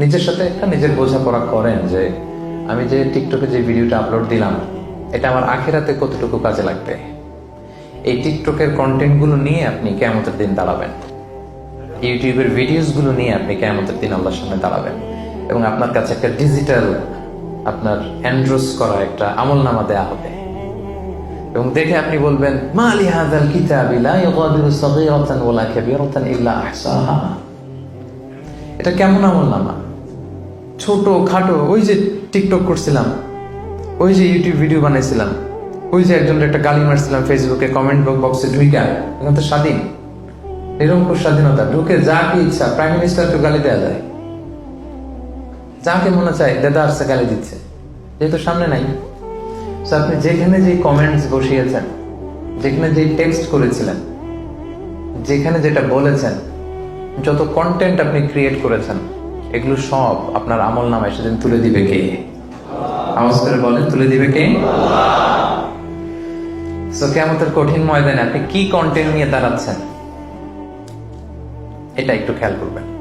নিজের সাথে একটা নিজের বোঝাপড়া করেন যে আমি যে টিকটকে যে ভিডিওটা আপলোড দিলাম, এটা আমার আখেরাতে কতটুকু কাজে লাগবে? এই টিকটকের কন্টেন্টগুলো নিয়ে আপনি কেমতের দিন দাঁড়াবেন। ইউটিউবের ভিডিওসগুলো নিয়ে আপনি কেমতের দিন আল্লাহর সামনে দাঁড়াবেন। এবং আপনার কাছে একটা ডিজিটাল আপনার অ্যান্ড্রোস করা একটা আমল নামা দেয়া হবে। এবং দেখে আপনি বলবেন, মা হাদাল কিতাবি লা ইউগাদিরু সাগীরাতান ওয়ালা কাবীরাতান ইল্লা আহসাহা। এটা কেমন আমল নামা ছোট, খাটো, ওই যে টিকটক করছিলাম, ওই যে ইউটিউব ভিডিও বানাইছিলাম, ওই যে একজনের একটা গালি মারছিলাম ফেসবুকে কমেন্ট বক্সে ঢুইকা, এখন তো স্বাধীন। নিরঙ্কুশ স্বাধীনতা, ঢুকে যা কি ইচ্ছা প্রাইম মিনিস্টারকে গালি দেওয়া যায়। যাকে মনে চায়, দেদা আসছে গালি দিচ্ছে, যেহেতু সামনে নাই। আপনি যেখানে যে কমেন্টস বসিয়েছেন, যেখানে যে টেক্সট করেছিলেন, যেখানে যেটা বলেছেন, যত কন্টেন্ট আপনি ক্রিয়েট করেছেন এগুলো সব আপনার আমল নামায় সেদিন তুলে দিবে কে? আওয়াজ করে বলেন, তুলে দিবে কে? সো কেমতের কঠিন ময়দানে আপনি কি কন্টেন্ট নিয়ে দাঁড়াচ্ছেন? এটা একটু খেয়াল করবেন।